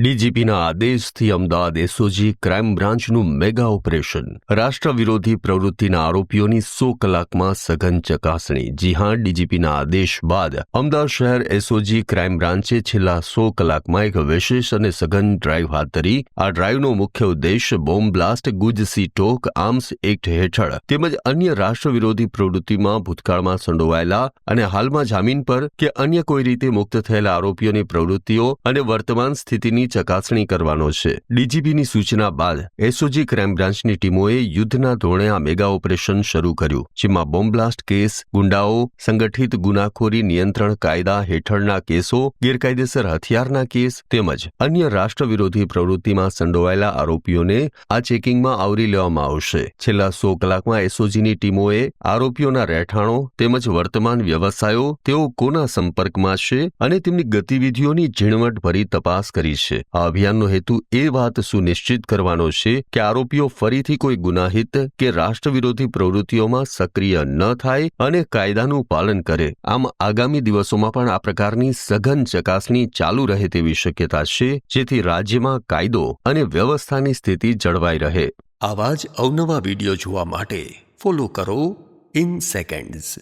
ડીજીપીના આદેશથી Ahmedabad SOG crime બ્રાન્ચનું mega operation રાષ્ટ્ર વિરોધી પ્રવૃત્તિના આરોપીઓની સો કલાકમાં સઘન ચકાસણી. જી હા, ડીજીપીના આદેશ બાદ અમદાવાદ શહેર એસઓજી ક્રાઇમ બ્રાન્ચે છેલ્લા સો કલાકમાં એક વિશેષ અને સઘન ડ્રાઈવ હાથ ધરી. આ ડ્રાઇવનો મુખ્ય ઉદ્દેશ bomb blast GUJCTOC, arms act હેઠળ તેમજ અન્ય રાષ્ટ્ર વિરોધી પ્રવૃત્તિમાં ભૂતકાળમાં સંડોવાયેલા અને હાલમાં જામીન પર કે અન્ય કોઈ રીતે મુક્ત થયેલા આરોપીઓની પ્રવૃત્તિઓ અને વર્તમાન સ્થિતિની ચકાસણી કરવાનો છે. ડીજીપીની સૂચના બાદ એસઓજી ક્રાઇમ બ્રાન્ચની ટીમોએ યુદ્ધના ધોરણે આ મેગા ઓપરેશન શરૂ કર્યું, જેમાં બોમ્બ્લાસ્ટ કેસ, ગુંડાઓ, સંગઠિત ગુનાખોરી નિયંત્રણ કાયદા હેઠળના કેસો, ગેરકાયદેસર હથિયારના કેસ તેમજ અન્ય રાષ્ટ્ર વિરોધી પ્રવૃત્તિમાં સંડોવાયેલા આરોપીઓને આ ચેકિંગમાં આવરી લેવામાં આવશે. છેલ્લા સો કલાકમાં એસઓજીની ટીમોએ આરોપીઓના રહેઠાણો તેમજ વર્તમાન વ્યવસાયો, તેઓ કોના સંપર્કમાં છે અને તેમની ગતિવિધિઓની ઝીણવટભરી તપાસ કરી છે. આ અભિયાનનો હેતુ એ વાત સુનિશ્ચિત કરવાનો છે કે આરોપીઓ ફરીથી કોઈ ગુનાહિત કે રાષ્ટ્રવિરોધી પ્રવૃત્તિઓમાં સક્રિય ન થાય અને કાયદાનું પાલન કરે. આમ આગામી દિવસોમાં પણ આ પ્રકારની સઘન ચકાસણી ચાલુ રહે તેવી શક્યતા છે, જેથી રાજ્યમાં કાયદો અને વ્યવસ્થાની સ્થિતિ જળવાઈ રહે. આવા જ અવનવા વીડિયો જોવા માટે ફોલો કરો ઇન સેકન્ડ્સ